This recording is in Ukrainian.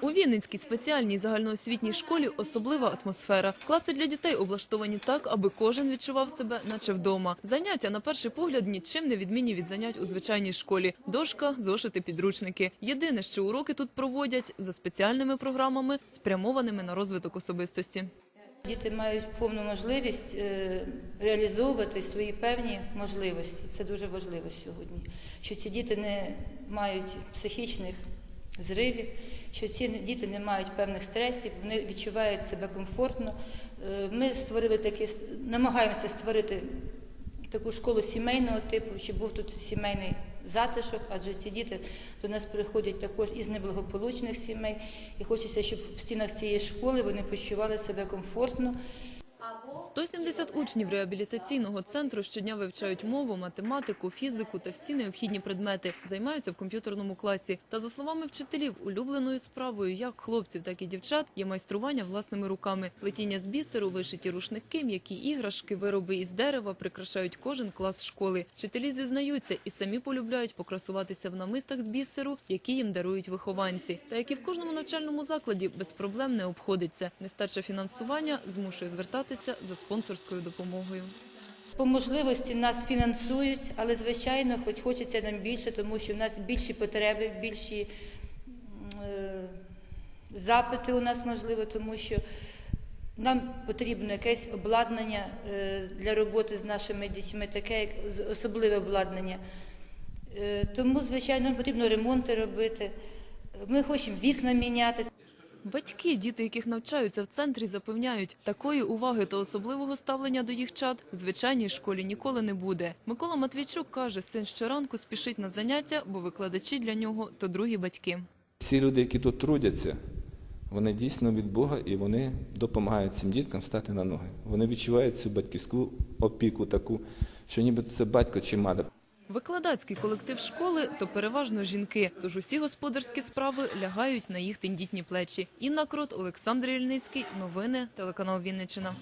У Вінницькій спеціальній загальноосвітній школі особлива атмосфера. Класи для дітей облаштовані так, аби кожен відчував себе, наче вдома. Заняття на перший погляд нічим не відмінні від занять у звичайній школі. Дошка, зошити, підручники. Єдине, що уроки тут проводять за спеціальними програмами, спрямованими на розвиток особистості. Діти мають повну можливість е, реалізовувати свої певні можливості. Це дуже важливо сьогодні. Що ці діти не мають психічних зривів, що ці діти не мають певних стресів, вони відчувають себе комфортно. Е, Ми створили такі, намагаємося створити таку школу сімейного типу, щоб був тут сімейний затишок, адже ці діти до нас приходять також із неблагополучних сімей, і хочеться, щоб в стінах цієї школи вони почували себе комфортно. 170 учнів реабілітаційного центру щодня вивчають мову, математику, фізику та всі необхідні предмети. Займаються в комп'ютерному класі. Та за словами вчителів, улюбленою справою як хлопців, так і дівчат є майстрування власними руками. Плетіння з бісеру, вишиті рушники, м'які іграшки, вироби із дерева прикрашають кожен клас школи. Вчителі зізнаються і самі полюбляють покрасуватися в намистах з бісеру, які їм дарують вихованці. Та як і в кожному навчальному закладі без проблем не обходиться. Нестача фінансування змушує звертатися за спонсорською допомогою. По можливості нас фінансують, але звичайно, хоч хочеться нам більше, тому що в нас більші потреби, більші е, запити у нас можливо, тому що нам потрібно якесь обладнання е, для роботи з нашими дітьми, таке як особливе обладнання. Е, Тому, звичайно, нам потрібно ремонти робити. Ми хочемо вікна міняти. Батьки, діти, яких навчаються в центрі, запевняють, такої уваги та особливого ставлення до їх чад в звичайній школі ніколи не буде. Микола Матвійчук каже, син щоранку спішить на заняття, бо викладачі для нього то другі батьки. Всі люди, які тут трудяться, вони дійсно від Бога і вони допомагають цим діткам стати на ноги. Вони відчувають цю батьківську опіку таку, що ніби це батько чи мати. Викладацький колектив школи то переважно жінки, тож усі господарські справи лягають на їх тендітні плечі. Інна Крот, Олександр Ільницький. Новини телеканал Вінниччина.